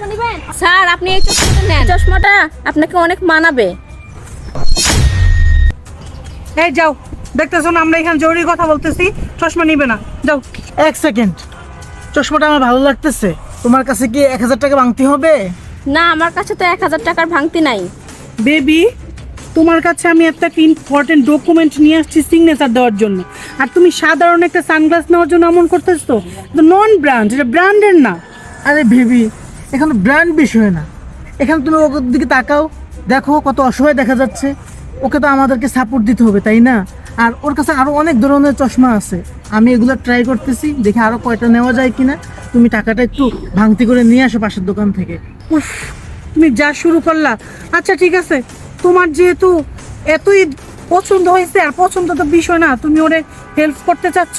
চশমা নেবেন? স্যার আপনি এই চশমাটা নেন। চশমাটা আপনাকে অনেক মানাবে। এই যাও দেখতেছো না আমরা এখানে জরুরি কথা বলতেছি চশমা নিবে না। যাও। এক সেকেন্ড। চশমাটা আমার ভালো লাগতেছে। তোমার কাছে কি এক হাজার টাকা ভাঙতে হবে? না আমার কাছে তো এক হাজার টাকার ভাঙতি নাই। বেবি তোমার কাছে আমি একটা ইম্পর্টেন্ট ডকুমেন্ট নিয়ে আসছি সিগনেচার দেওয়ার জন্য। আর তুমি সাধারণ একটা সানগ্লাস নেওয়ার জন্য এমন করতেছো? নন ব্র্যান্ড এটা ব্র্যান্ডের না। আরে ভেবি এখানে ব্র্যান্ড বিষয় না। এখানে তুমি ওর দিকে তাকাও, দেখো কত অসহায় দেখা যাচ্ছে। ওকে তো আমাদেরকে সাপোর্ট দিতে হবে, তাই না? আর ওর কাছে আরও অনেক ধরনের চশমা আছে। আমি এগুলো ট্রাই করতেছি, দেখি আরও কয়টা নেওয়া যায় কিনা। তুমি টাকাটা একটু ভাঙতি করে নিয়ে আসো পাশের দোকান থেকে। উফ, তুমি যা শুরু করলা। আচ্ছা ঠিক আছে। তোমার যেহেতু এতই পছন্দ হয়েছে, আর পছন্দ তো বিষয় না, তুমি ওরে হেল্প করতে চাচ্ছ?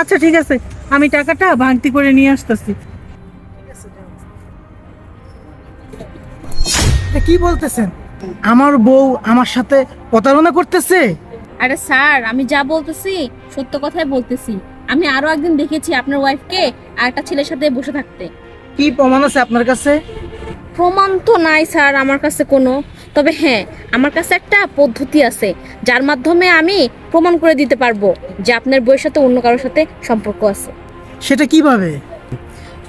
আচ্ছা ঠিক আছে। আমি টাকাটা ভাঙতি করে নিয়ে আসতেছি। কি বলতেছেন? আমার বউ আমার সাথে প্রতারণা করতেছে? আরে স্যার আমি যা বলতেছি সত্য কথাই বলতেছি। আমি আরও একদিন দেখেছি আপনার ওয়াইফকে আর একটা ছেলের সাথে বসে থাকতে। কি প্রমাণ আছে আপনার কাছে? প্রমাণ তো নাই স্যার আমার কাছে কোনো। তবে হ্যাঁ আমার কাছে একটা পদ্ধতি আছে যার মাধ্যমে আমি প্রমাণ করে দিতে পারব যে আপনার বইয়ের সাথে অন্য কারোর সাথে সম্পর্ক আছে। সেটা কীভাবে?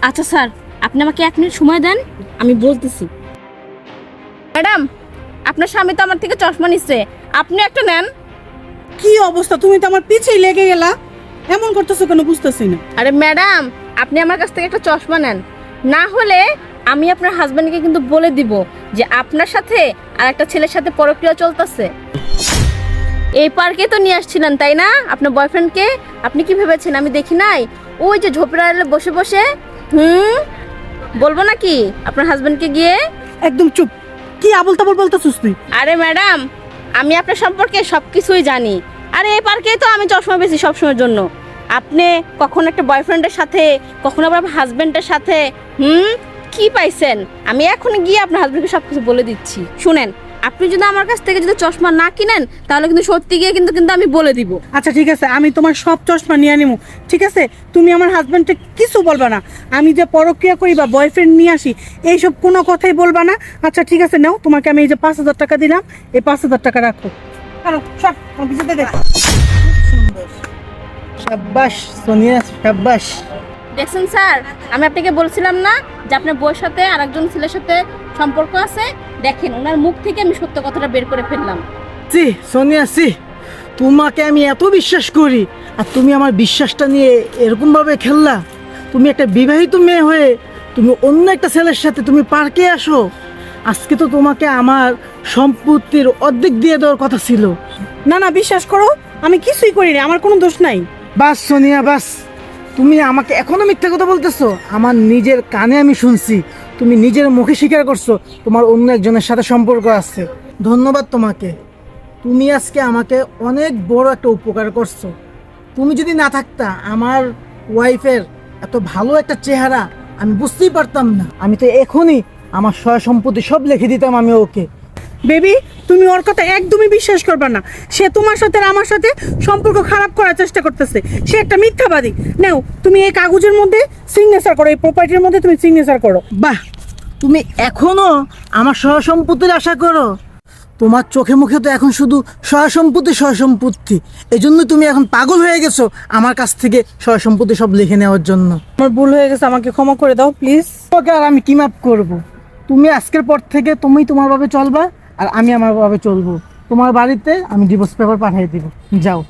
আচ্ছা স্যার আপনি আমাকে এক মিনিট সময় দেন আমি বলতেছি। ম্যাডাম আপনার স্বামী তো আমার থেকে চশমা নিচ্ছে। আপনি একটা নেন। কি অবস্থা? তুমি তো আমার পিছেই লেগে গেলা। এমন করতেছো কেন বুঝতেছি না। আরে ম্যাডাম আপনি আমার কাছ থেকে একটা চশমা নেন। না হলে আমি আপনার হাজব্যান্ডকে কিন্তু বলে দিব যে আপনার সাথে আর একটা ছেলের সাথে পরক্রিয়া চলতেছে। এই পার্কে তো নিয়ে আসছিলেন তাই না? আপনার বয়ফ্রেন্ডকে আপনি কি ভেবেছেন? আমি দেখি নাই। ওই যে ঝোপড়া বসে বসে হুম? বলব নাকি আপনার হাজব্যান্ডকে গিয়ে? একদম চুপ। কি আবল তাবল বলতেছিস তুই? আরে ম্যাডাম আমি আপনার সম্পর্কে সব কিছুই জানি। আরে এই পার্কে তো আমি চশমা বেশি সবসময়ের জন্য। আপনি কখন একটা বয়ফ্রেন্ডের সাথে কখন আবার আপনার হাজবেন্ডের সাথে হুম? কি পাইছেন? আমি এখন গিয়ে আপনার হাজবেন্ডকে সব কিছু বলে দিচ্ছি। শুনেন আপনি যদি আমার কাছ থেকে যদি চশমা না কিনেন তাহলে কিন্তু সত্যি গিয়ে কিন্তু কিন্তু আমি বলে দিব। আচ্ছা ঠিক আছে আমি তোমার সব চশমা নিয়ে নিবো ঠিক আছে তুমি আমার হাজব্যান্ডকে কিছু বলবা না। আমি যে পরক্রিয়া করি বা বয়ফ্রেন্ড নিয়ে আসি এইসব কোনো কথাই বলবা না। আচ্ছা ঠিক আছে নাও তোমাকে আমি এই যে পাঁচ হাজার টাকা দিলাম এই পাঁচ হাজার টাকা রাখো। চলো সব পিছনে দেখ। সাব্বাস সোনিয়া সাব্বাস। দেখছেন স্যার? আমি আপনাকে বলছিলাম না যে আপনার বউয়ের সাথে আর একজন ছেলের সাথে সম্পর্ক আছে? দেখেন ওনার মুখ থেকে আমি সত্য কথাটা বের করে ফেললাম। সি সোনিয়া সি তোমাকে আমি এত বিশ্বাস করি আর তুমি আমার বিশ্বাসটা নিয়ে এরকমভাবে খেললা। তুমি একটা বিবাহিত মেয়ে হয়ে তুমি অন্য একটা ছেলের সাথে তুমি পার্কে আসো। আজকে তো তোমাকে আমার সম্পত্তির অর্ধেক দিয়ে দেওয়ার কথা ছিল। না না বিশ্বাস করো আমি কিছুই করিনি আমার কোনো দোষ নাই। বাস সোনিয়া বাস। তুমি আমাকে এখনও মিথ্যা কথা বলতেছো? আমার নিজের কানে আমি শুনছি। তুমি নিজের মুখে স্বীকার করছ, তোমার অন্য একজনের সাথে সম্পর্ক আছে। ধন্যবাদ তোমাকে। তুমি আজকে আমাকে অনেক বড় একটা উপকার করছ। তুমি যদি না থাকতা, আমার ওয়াইফের এত ভালো একটা চেহারা আমি বুঝতেই পারতাম না। আমি তো এখনই আমার সয় সম্পত্তি সব লিখে দিতাম আমি ওকে। বেবি তুমি ওর কথা একদমই বিশ্বাস করবে না। সে তোমার সাথে আর আমার সাথে সম্পর্ক খারাপ করার চেষ্টা করতেছে। সে একটা মিথ্যাবাদী। নাও তুমি এই কাগজের মধ্যে সিগনেচার করো এই প্রপার্টির মধ্যে তুমি সিগনেচার করো। বাহ তুমি এখনও আমার সহসম্পত্তির আশা করো? তোমার চোখে মুখে তো এখন শুধু সহসম্পত্তি সহসম্পত্তি। এই জন্য তুমি এখন পাগল হয়ে গেছো আমার কাছ থেকে সহসম্পত্তি সব লিখে নেওয়ার জন্য। আমার ভুল হয়ে গেছে আমাকে ক্ষমা করে দাও প্লিজ ওকে আর আমি কি মাপ করব। তুমি আজকের পর থেকে তুমি তোমার ভাবে চলবা। আর আমি আমার ভাবে চলবো। তোমার বাড়িতে আমি ডিভোর্স পেপার পাঠিয়ে দিব। যাও।